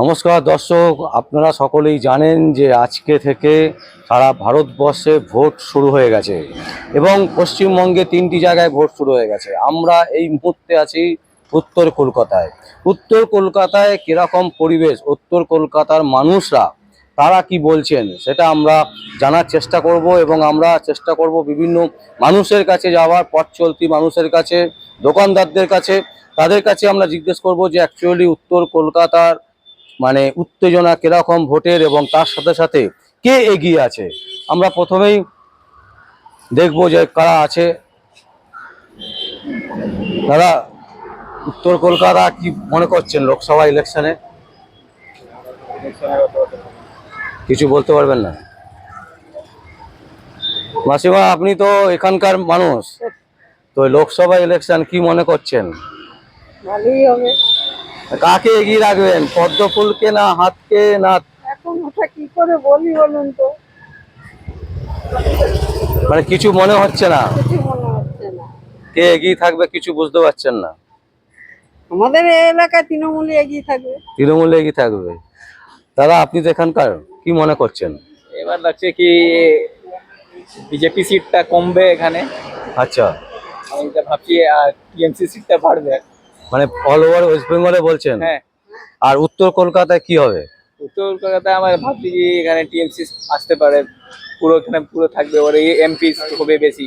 নমস্কার, দর্শক, আপনারা সকলেই জানেন যে আজকে থেকে সারা ভারতবর্ষে ভোট শুরু হয়ে গেছে এবং পশ্চিমবঙ্গে তিনটি জায়গায় ভোট শুরু হয়ে গেছে। আমরা এই মুহূর্তে আছি উত্তর কলকাতায়। উত্তর কলকাতায় কীরকম পরিবেশ, উত্তর কলকাতার মানুষরা, তারা কি বলছেন সেটা আমরা জানার চেষ্টা করব এবং আমরা চেষ্টা করব বিভিন্ন মানুষের কাছে যাওয়ার, পথ চলতি মানুষের কাছে, দোকানদারদের কাছে, তাদের কাছে আমরা জিজ্ঞেস করব যে অ্যাকচুয়ালি উত্তর কলকাতার মানে উত্তেজনা কীরকম ভোটের এবং তার সাথে সাথে কে এগিয়ে আছে? আমরা প্রথমেই দেখব যে কারা আছে। দাদা উত্তর কলকাতা কি মনে করছেন লোকসভা ইলেকশনে? কিছু বলতে পারবেন না? মাসিমা, আপনি তো এখানকার মানুষ। তো লোকসভা ইলেকশন কি মনে করছেন? ভালোই হবে। কাকে এগিয়ে রাখবেন? পদ্ম ফুলকে না হাতকে না এখন ওটা কি করে বলি বলুন তো? মানে কিছু মনে হচ্ছে না? কিছু মনে হচ্ছে না। কে এগিয়ে থাকবে কিছু বুঝতে পারছেন না? আমাদের এই এলাকায় তৃণমূলে এগিয়ে থাকবে। তৃণমূল এগিয়ে থাকবে। দাদা আপনি তো এখানকার কি মনে করছেন? এবার লাগছে কি বিজেপি সিটটা কমবে এখানে। আচ্ছা। আমি ভাবছি আর টিএমসি সিটটা বাড়বে। মানে অল ওভার ওয়েস্ট বেঙ্গলে বলছেন? হ্যাঁ। আর উত্তর কলকাতায় কি হবে? উত্তর কলকাতায় আমার ভাবছি যে এখানে টিএমসি আসতে পারে। পুরো এখানে পুরো থাকবে ওর এমপি হবে বেশি।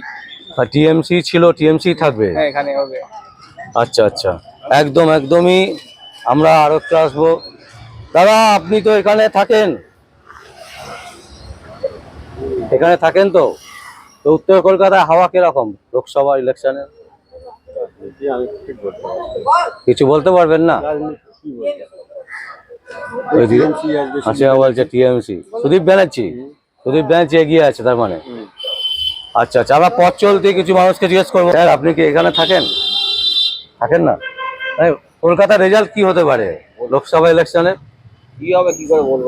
আর টিএমসি ছিল টিএমসি থাকবে? হ্যাঁ এখানে হবে। আচ্ছা আচ্ছা। একদম একদমই। আমরা আরও একটু আসব। দাদা আপনি তো এখানে থাকেন। এখানে থাকেন তো? তো উত্তর কলকাতায় হাওয়া কীরকম? লোকসভা ইলেকশনে কিছু বলতে পারবেন না? ওই আচ্ছা বলছে টিএমসি। সুদীপ ব্যানার্জি? সুদীপ ব্যানার্জি এগিয়ে আছে তার মানে? আচ্ছা আচ্ছা আমরা পথ চলতে কিছু মানুষকে জিজ্ঞেস করব। স্যার আপনি কি এখানে থাকেন? থাকেন না? কলকাতার রেজাল্ট কি হতে পারে? লোকসভা ইলেকশনে কি হবে কি করে বলব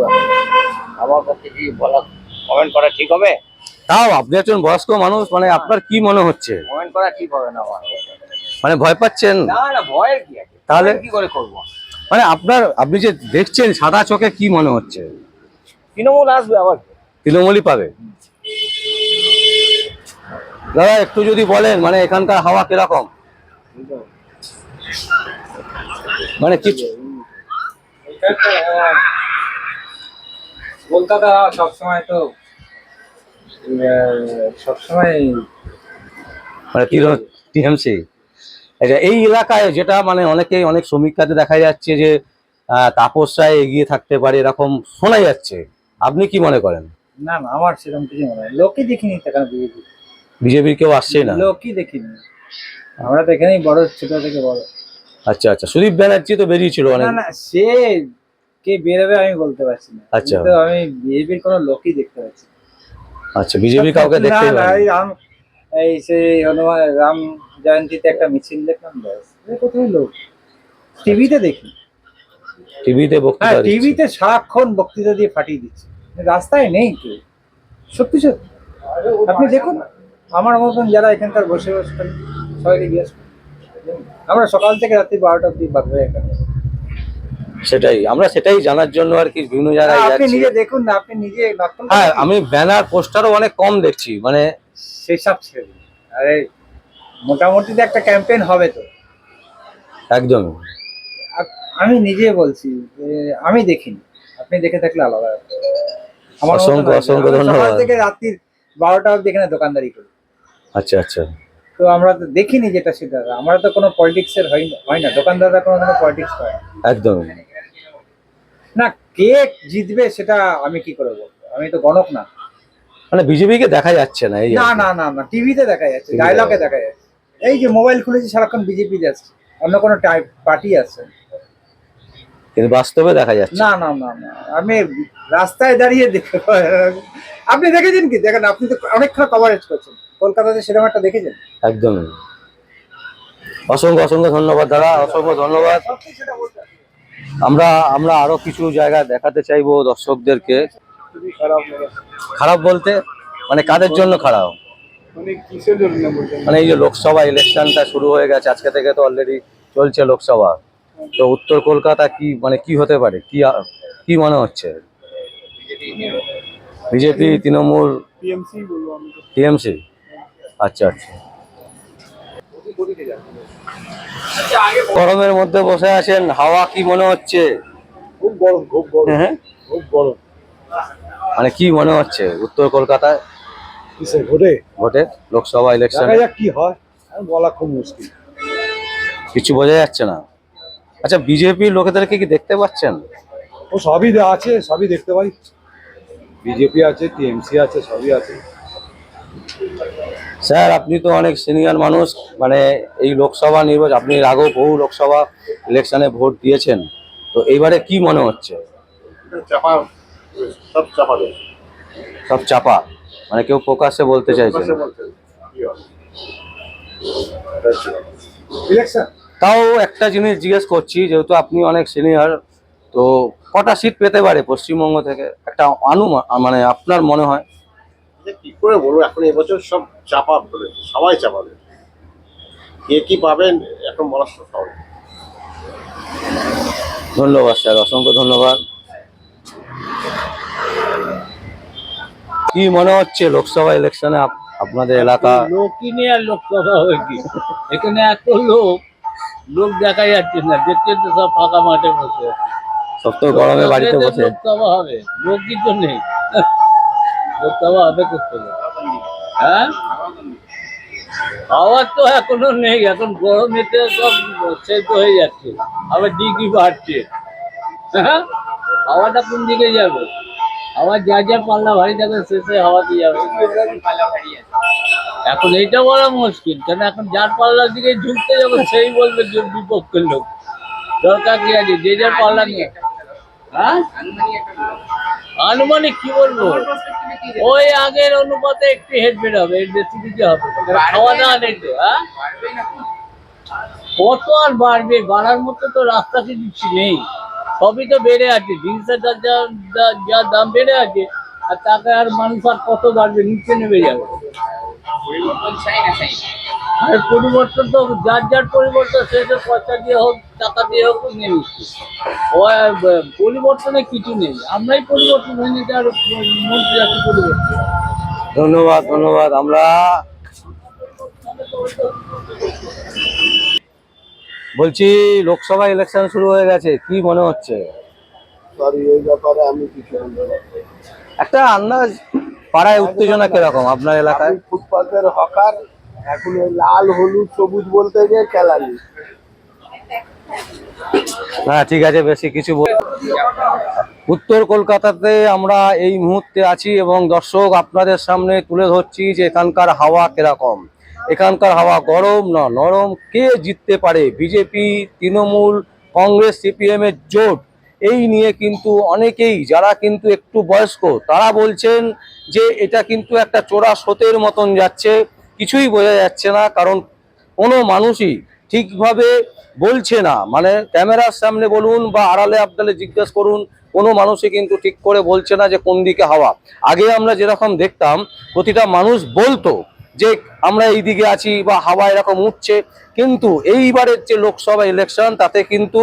আমার পক্ষে কি বলা কমেন্ট করা ঠিক হবে? তাও আপনি একজন বয়স্ক মানুষ মানে আপনার কি মনে হচ্ছে? কমেন্ট করা ঠিক হবে না আমার। মানে ভয় পাচ্ছেন? না না ভয়ের কি আছে? তাহলে? কি করে করব? মানে আপনার আপনি যে দেখছেন সাদা চোখে কি মনে হচ্ছে? তৃণমূল আসবে আবার। তৃণমূলই পাবে। দাদা একটু যদি বলেন মানে এখানকার হাওয়া কীরকম? মানে কিছু কলকাতা সবসময় তো সবসময় মানে টিএমসি? এই এলাকায় যেটা মানে অনেকেই অনেক সমীক্ষাতে দেখা যাচ্ছে যে আহ, তাপস রায় এগিয়ে থাকতে পারে এরকম শোনা যাচ্ছে। আপনি কি মনে করেন? না না আমার সেরকম কিছু মনে হয় লোকই দেখিনি বিজেপি? বিজেপির কেউ আসছেই না? লোকই দেখিনি। আমরা তো এখানেই বড় ছোট থেকে বড়। আচ্ছা আচ্ছা সুদীপ ব্যানার্জি তো বেরিয়েছিল অনেক। না না সে কে বেরোবে আমি বলতে পারছি না। আচ্ছা। আমি বিজেপির কোনো লোকই দেখতে পাচ্ছি আচ্ছা বিজেপি কাউকে দেখতে না, না, এই রাম এই সেই হনুমান রাম জয়ন্তীতে একটা মিছিল দেখলাম ব্যাস। কোথায় লোক? টিভিতে দেখি। টিভিতে হ্যাঁ। টিভিতে সারাক্ষণ বক্তৃতা দিয়ে ফাটিয়ে দিচ্ছে। রাস্তায় নেই কেউ। সত্যি সত্যি। আপনি দেখুন আমার মতন যারা এখানকার বসে বসে সবাইকে জিজ্ঞেস আমরা সকাল থেকে রাত্রি বারোটা অব্দি বাঁধবে এখানে সেটাই আমরা সেটাই জানার জন্য আর কি বিভিন্ন জায়গায় আপনি নিজে দেখুন না আপনি নিজে হ্যাঁ আমি ব্যানার পোস্টারও অনেক কম দেখছি মানে সেসব ছেড়ে আরে মোটামুটি তো একটা ক্যাম্পেইন হবে তো। একদম আমি নিজে বলছি আমি দেখিনি। আপনি দেখে থাকলে আলাদা আমার অসংখ্য- অসংখ্য ধন্যবাদ। থেকে রাত্রি বারোটা অব্দি এখানে দোকানদারি করি। আচ্ছা আচ্ছা। তো আমরা তো দেখিনি যেটা সেটা। আমরা তো কোনো পলিটিক্স এর হয় না। না দোকানদাররা কোনো কোনো পলিটিক্স হয় না। একদম না কে জিতবে সেটা আমি কি করে বলব? আমি তো গণক না। মানে বিজেপিকে দেখা যাচ্ছে না এই না না না না টিভিতে দেখা যাচ্ছে ডায়লগে দেখা যাচ্ছে। এই যে মোবাইল খুলেছি সারাক্ষণ বিজেপি যাচ্ছে অন্য কোনো টাইপ পার্টি আছে? কিন্তু বাস্তবে দেখা যাচ্ছে। না না না না। আমি রাস্তায় দাঁড়িয়ে দেখে আপনি দেখেছেন কি? দেখেন আপনি তো অনেকক্ষণ কভারেজ করছেন। কলকাতাতে সেরকম একটা দেখেছেন? একদম। অসংখ্য অসংখ্য ধন্যবাদ দাদা। অসংখ্য ধন্যবাদ। আমরা আমরা আরও কিছু জায়গা দেখাতে চাইব দর্শকদেরকে। খারাপ বলতে মানে কাদের জন্য খারাপ? মানে এই যে লোকসভা ইলেকশনটা শুরু হয়ে গেছে আজকে থেকে তো অলরেডি চলছে লোকসভা। তো উত্তর কলকাতা কি মানে কি হতে পারে? কি কি মনে হচ্ছে? বিজেপি তৃণমূল টিএমসি আচ্ছা আচ্ছা। গরমের মধ্যে বসে আছেন হাওয়া কি মনে হচ্ছে? খুব গরম খুব গরম। হ্যাঁ। খুব গরম। মানে কি মনে হচ্ছে উত্তর কলকাতায়? কিসে ভোটে? ভোটে লোকসভা ইলেকশন দেখা যাক কি হয়। বলা খুব মুশকিল। কিছু বোঝা যাচ্ছে না। আচ্ছা বিজেপির লোকেদেরকে কি দেখতে পাচ্ছেন? ও সবই আছে সবই দেখতে পাই। বিজেপি আছে টিএমসি আছে সবই আছে। স্যার আপনি তো অনেক সিনিয়র মানুষ। মানে এই লোকসভা নির্বাচন আপনি আগেও বহু লোকসভা ইলেকশনে ভোট দিয়েছেন। তো এইবারে কি মনে হচ্ছে? চাপা সব চাপা সব চাপা। মানে কেউ প্রকাশ্যে বলতে চাইছে তাও একটা জিনিস জিজ্ঞেস করছি যেহেতু আপনি অনেক সিনিয়র তো কটা সিট পেতে পারে পশ্চিমবঙ্গ থেকে? একটা আনুমান মানে আপনার মনে হয়? কি করে বলব এখন এবছর সব চাপা সবাই চাপা কে কি পাবেন এখন বলার সহজ ধন্যবাদ স্যার অসংখ্য ধন্যবাদ। কি মনে হচ্ছে লোকসভা ইলেকশনে আপনাদের এলাকা? লোকই নিয়ে আর লোকসভা হবে কি? এখানে এত লোক লোক দেখা যাচ্ছে না দেখতে তো সব ফাঁকা মাঠে বসে সব তো গরমে বাড়িতে বসে। লোকসভা হবে। লোকই তো নেই। লোকসভা হবে করতে হ্যাঁ? খাওয়ার তো এখনও নেই এখন গরমেতে সব সেদ্ধ হয়ে যাচ্ছে। আবার ডিগ্রি বাড়ছে। হ্যাঁ? হাওয়াটা কোন দিকে যাবে? আবার যা যা পাল্লা ভারী থাকবে শেষে হাওয়াতে যাবে। এখন এইটা বলা মুশকিল, কেন এখন যার পাল্লার দিকে ঝুঁকতে যাবে, সেই বলবে যে বিপক্ষের লোক। দরকার কি আছে? যে যার পাল্লা নিয়ে। হ্যাঁ? আনুমানিক কি বলব? ওই আগের অনুপাতে একটু হেড বের হবে, এর বেশি কিছু হবে খাওয়া দাওয়া হ্যাঁ? কত আর বাড়বে? বাড়ার মতো তো রাস্তা কি কিছু নেই। সবই তো বেড়ে আছে, জিনিসের যা দাম বেড়ে আছে, আর তাকে আর মানুষ আর কত বাড়বে নিচে নেমে যাবে। আর পরিবর্তন তো, যার যার পরিবর্তন, সে তো পয়সা দিয়ে হোক, টাকা দিয়ে হোক, নিয়ে পরিবর্তনে কিছু নেই। আমরাই পরিবর্তন হয়ে নিতে আর মন্ত্রী আছে পরিবর্তন। ধন্যবাদ ধন্যবাদ। আমরা বলছি লোকসভা ইলেকশন শুরু হয়ে গেছে কি মনে হচ্ছে? সরি এই ব্যাপারে আমি কিছু একটা আন্দাজ পাড়ায় উত্তেজনা কীরকম আপনার এলাকায়? আমি ফুটপাতের হকার এখন লাল হলুদ সবুজ বলতে গিয়ে খেলালি হ্যাঁ ঠিক আছে বেশি কিছু বল- উত্তর কলকাতাতে আমরা এই মুহূর্তে আছি এবং দর্শক আপনাদের সামনে তুলে ধরছি যে এখানকার হাওয়া কীরকম। এখানকার হাওয়া গরম না নরম? কে জিততে পারে? বিজেপি, তৃণমূল, কংগ্রেস, সিপিএম এর জোট? এই নিয়ে কিন্তু অনেকেই, যারা কিন্তু একটু বয়স্ক, তারা বলছেন যে এটা কিন্তু একটা চোরা স্রোতের মতন যাচ্ছে। কিছুই বোঝা যাচ্ছে না, কারণ কোনো মানুষই ঠিকভাবে বলছে না। মানে ক্যামেরার সামনে বলুন বা আড়ালে আবদালে জিজ্ঞেস করুন, কোনো মানুষই কিন্তু ঠিক করে বলছে না যে কোন দিকে হাওয়া। আগে আমরা যেরকম দেখতাম, প্রতিটা মানুষ বলতো। যে আমরা এই দিকে আছি বা হাওয়া এরকম উঠছে, কিন্তু এইবারের যে লোকসভা ইলেকশন তাতে কিন্তু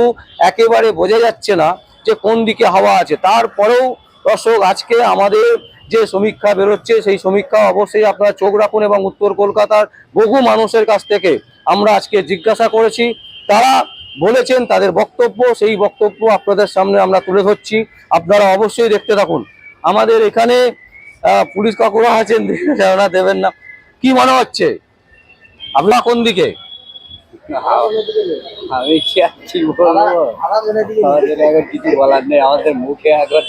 একেবারে বোঝা যাচ্ছে না যে কোন দিকে হাওয়া আছে। তারপরেও দর্শক, আজকে আমাদের যে সমীক্ষা বেরোচ্ছে, সেই সমীক্ষা অবশ্যই আপনারা চোখ রাখুন এবং উত্তর কলকাতার বহু মানুষের কাছ থেকে আমরা আজকে জিজ্ঞাসা করেছি। তারা বলেছেন, তাদের বক্তব্য, সেই বক্তব্য আপনাদের সামনে আমরা তুলে ধরছি। আপনারা অবশ্যই দেখতে থাকুন। আমাদের এখানে পুলিশ কাকুরা আছেন দেবেন না। কি মনে হচ্ছে? আপনার কোন দিকে? আমি কি আর কি বলব? আমাদের এখন কিছু বলার নেই আমাদের মুখে এখন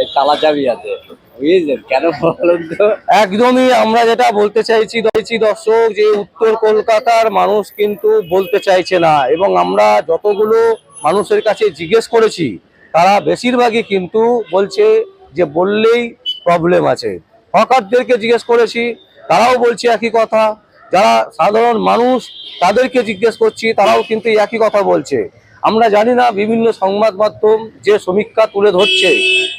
এই তালা চাবি আছে। বুঝেছেন? কেন বলুন তো? একদমই আমরা যেটা বলতে চাইছি চাইছি দর্শক যে উত্তর কলকাতার মানুষ কিন্তু বলতে চাইছে না এবং আমরা যতগুলো মানুষের কাছে জিজ্ঞেস করেছি তারা বেশিরভাগই কিন্তু বলছে যে বললেই প্রবলেম আছে। হকারদেরকে জিজ্ঞেস করেছি তারাও বলছে একই কথা। যারা সাধারণ মানুষ, তাদেরকে জিজ্ঞেস করছি, তারাও কিন্তু একই কথা বলছে। আমরা জানি না বিভিন্ন সংবাদ মাধ্যম যে সমীক্ষা তুলে ধরছে,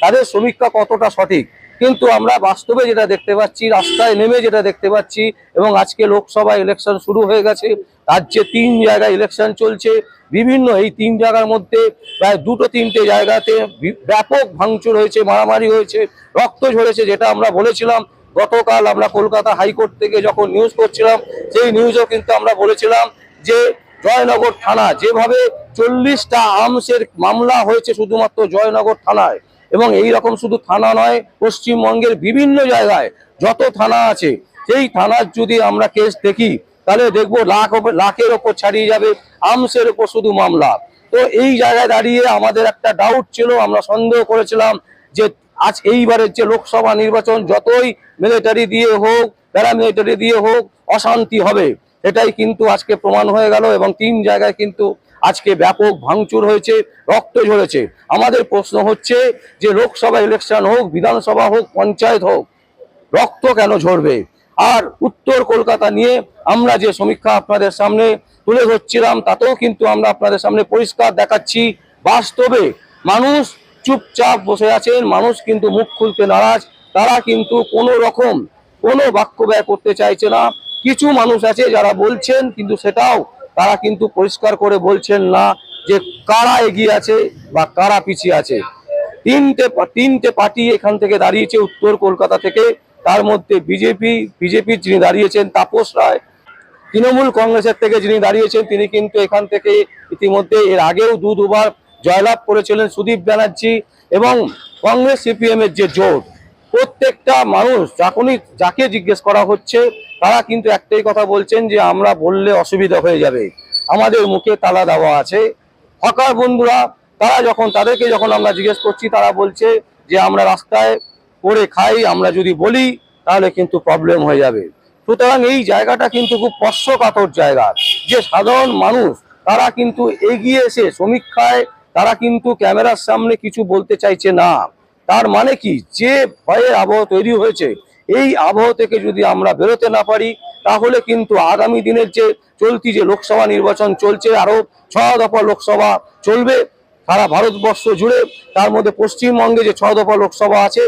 তাদের সমীক্ষা কতটা সঠিক। কিন্তু আমরা বাস্তবে যেটা দেখতে পাচ্ছি, রাস্তায় নেমে যেটা দেখতে পাচ্ছি, এবং আজকে লোকসভা ইলেকশন শুরু হয়ে গেছে, রাজ্যে তিন জায়গায় ইলেকশন চলছে। বিভিন্ন এই তিন জায়গার মধ্যে প্রায় দুটো তিনটে জায়গাতে ব্যাপক ভাঙচুর হয়েছে, মারামারি হয়েছে, রক্ত ঝরেছে, যেটা আমরা বলেছিলাম গতকাল আমরা কলকাতা হাইকোর্ট থেকে যখন নিউজ করছিলাম, সেই নিউজও কিন্তু আমরা বলেছিলাম যে জয়নগর থানা যেভাবে চল্লিশটা আর্মসের মামলা হয়েছে শুধুমাত্র জয়নগর থানায়, এবং এই রকম শুধু থানা নয়, পশ্চিমবঙ্গের বিভিন্ন জায়গায় যত থানা আছে, সেই থানার যদি আমরা কেস দেখি, তাহলে দেখব লাখ লাখের ওপর ছাড়িয়ে যাবে আর্মসের ওপর শুধু মামলা। তো এই জায়গায় দাঁড়িয়ে আমাদের একটা ডাউট ছিল, আমরা সন্দেহ করেছিলাম যে আজ এইবারের যে লোকসভা নির্বাচন যতই মিলিটারি দিয়ে হোক প্যারামিলিটারি দিয়ে হোক, অশান্তি হবে, এটাই কিন্তু আজকে প্রমাণ হয়ে গেল এবং তিন জায়গায় কিন্তু আজকে ব্যাপক ভাঙচুর হয়েছে রক্ত ঝরেছে। আমাদের প্রশ্ন হচ্ছে যে লোকসভা ইলেকশন হোক, বিধানসভা হোক, পঞ্চায়েত হোক, রক্ত কেন ঝরবে? আর উত্তর কলকাতা নিয়ে আমরা যে সমীক্ষা আপনাদের সামনে তুলে ধরছিলাম, তাতেও কিন্তু আমরা আপনাদের সামনে পরিষ্কার দেখাচ্ছি, বাস্তবে মানুষ চুপচাপ বসে আছেন, মানুষ কিন্তু মুখ খুলতে নারাজ, তারা কিন্তু কোনো রকম কোনো বাক্য ব্যয় করতে চাইছে না। কিছু মানুষ আছে যারা বলছেন, কিন্তু সেটাও তারা কিন্তু পরিষ্কার করে বলছেন না যে কারা এগিয়ে আছে বা কারা পিছিয়ে আছে। তিনটে তিনটে পার্টি এখান থেকে দাঁড়িয়েছে উত্তর কলকাতা থেকে। তার মধ্যে বিজেপি বিজেপির যিনি দাঁড়িয়েছেন, তাপস রায়। তৃণমূল কংগ্রেসের থেকে যিনি দাঁড়িয়েছেন, তিনি কিন্তু এখান থেকে ইতিমধ্যে এর আগেও দু দুবার জয়লাভ করেছিলেন সুদীপ ব্যানার্জি এবং কংগ্রেস সিপিএম এর যে জোট, প্রত্যেকটা মানুষ যখনই যাকে জিজ্ঞেস করা হচ্ছে, তারা কিন্তু একটাই কথা বলছেন যে আমরা বললে অসুবিধা হয়ে যাবে। আমাদের মুখে তালা দেওয়া আছে। হকার বন্ধুরা, তারা যখন তাদেরকে যখন আমরা জিজ্ঞেস করছি, তারা বলছে যে আমরা রাস্তায় করে খাই, আমরা যদি বলি, তাহলে কিন্তু প্রবলেম হয়ে যাবে। সুতরাং এই জায়গাটা কিন্তু খুব স্পর্শকাতর জায়গা। যে সাধারণ মানুষ, তারা কিন্তু এগিয়ে এসে সমীক্ষায় তারা কিন্তু ক্যামেরার সামনে কিছু বলতে চাইছে না। তার মানে কি? যে ভয়ের আবহ তৈরি হয়েছে, এই আবহ থেকে যদি আমরা বেরোতে না পারি, তাহলে কিন্তু আগামী দিনের যে চলতি যে লোকসভা নির্বাচন চলছে আরও ছ দফা লোকসভা চলবে। সারা ভারতবর্ষ জুড়ে, তার মধ্যে পশ্চিমবঙ্গে যে ছ দফা লোকসভা আছে,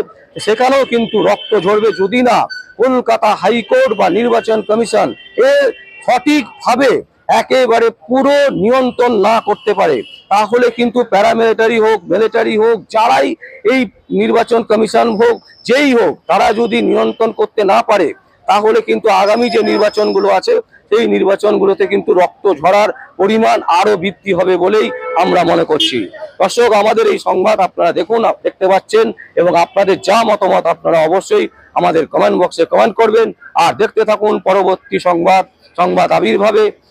সেখানেও কিন্তু রক্ত ঝরবে। যদি না, কলকাতা হাইকোর্ট বা নির্বাচন কমিশন এর সঠিকভাবে একেবারে পুরো নিয়ন্ত্রণ না করতে পারে। তাহলে কিন্তু প্যারামিলিটারি হোক মিলিটারি হোক, যারাই এই নির্বাচন কমিশন হোক, যেই হোক, তারা যদি নিয়ন্ত্রণ করতে না পারে, তাহলে কিন্তু আগামী যে নির্বাচনগুলো আছে, সেই নির্বাচনগুলোতে কিন্তু রক্ত ঝরার পরিমাণ আরও বৃদ্ধি হবে বলেই আমরা মনে করছি। দর্শক, আমাদের এই সংবাদ আপনারা দেখুন দেখতে পাচ্ছেন, এবং আপনাদের যা মতামত আপনারা অবশ্যই আমাদের কমেন্ট বক্সে কমেন্ট করবেন। আর দেখতে থাকুন পরবর্তী সংবাদ সংবাদ আবির্ভাবে।